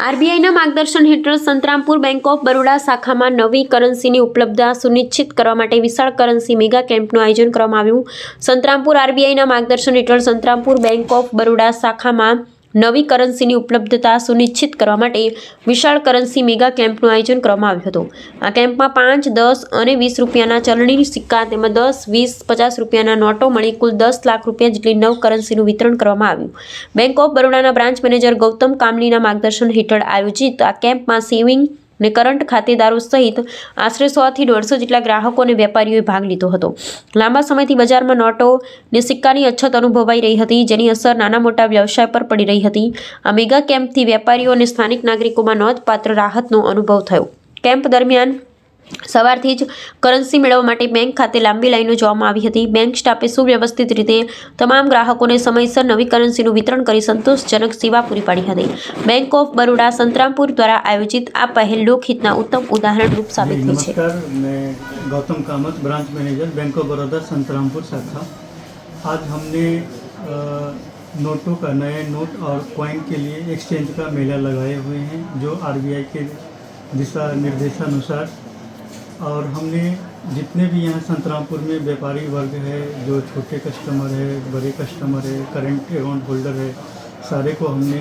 આરબીઆઈના માર્ગદર્શન હેઠળ Santrampur bank of Baroda શાખામાં નવી કરન્સીની ઉપલબ્ધતા સુનિશ્ચિત કરવા માટે વિશાળ કરન્સી મેગા કેમ્પનું આયોજન કરવામાં આવ્યું. સંતરામપુર આરબીઆઈના માર્ગદર્શન હેઠળ સંતરામપુર બેંક ઓફ બરોડા શાખામાં નવી કરન્સીની ઉપલબ્ધતા સુનિશ્ચિત કરવા માટે વિશાળ કરન્સી મેગા કેમ્પનું આયોજન કરવામાં આવ્યું હતું. આ કેમ્પમાં પાંચ, દસ અને વીસ રૂપિયાના ચલણી સિક્કા તેમજ દસ, વીસ, પચાસ રૂપિયાના નોટો મળી કુલ દસ લાખ રૂપિયા જેટલી નવ કરન્સીનું વિતરણ કરવામાં આવ્યું. બેંક ઓફ બરોડાના બ્રાન્ચ મેનેજર ગૌતમ કામલીના માર્ગદર્શન હેઠળ આયોજિત આ કેમ્પમાં સેવિંગ ને કરંટ ખાતેદારો સહિત આશરે સોથી દોઢસો જેટલા ગ્રાહકો અને વેપારીઓએ ભાગ લીધો હતો. લાંબા સમયથી બજારમાં નોટો ને સિક્કાની અછત અનુભવાઈ રહી હતી, જેની અસર નાના મોટા વ્યવસાય પર પડી રહી હતી. આ મેગા કેમ્પથી વેપારીઓ અને સ્થાનિક નાગરિકોમાં નોંધપાત્ર રાહતનો અનુભવ થયો. કેમ્પ દરમિયાન સવારથી જ કરન્સી મેળવવા માટે બેંક ખાતે લાંબી લાઈનો જોવામાં આવી હતી બેંક સ્ટાફે સુવ્યવસ્થિત રીતે તમામ ગ્રાહકોને સમયસર નવી કરન્સીનું વિતરણ કરી સંતોષજનક સેવા પૂરી પાડી હતી બેંક ઓફ બરોડા સંતરામપુર દ્વારા આયોજિત આ પહેલ લોકહિતના ઉત્તમ ઉદાહરણ રૂપ સાબિત जी, થઈ છે नमस्कार मैं Gautam Kamath branch manager bank of Baroda Santrampur शाखा आज हमने अ, नोटों का नए नोट और कॉइन के लिए एक्सचेंज का मेला लगाए हुए हैं जो आरबीआई के दिशा निर्देशानुसार और हमने जितने भी यहाँ संतरामपुर में व्यापारी वर्ग है जो छोटे कस्टमर है बड़े कस्टमर है करेंट अकाउंट होल्डर है सारे को हमने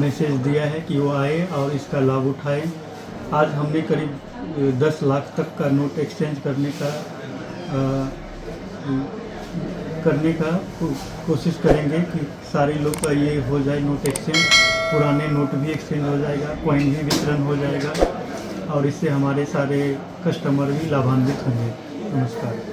मैसेज दिया है कि वो आए और इसका लाभ उठाएँ। आज हमने करीब दस लाख तक का नोट एक्सचेंज करने का अ, करने का कोशिश करेंगे कि सारे लोग का ये हो जाए नोट एक्सचेंज पुराने नोट भी एक्सचेंज हो जाएगा कॉइन भी वितरण हो जाएगा। और इससे हमारे सारे कस्टमर भी लाभान्वित होंगे नमस्कार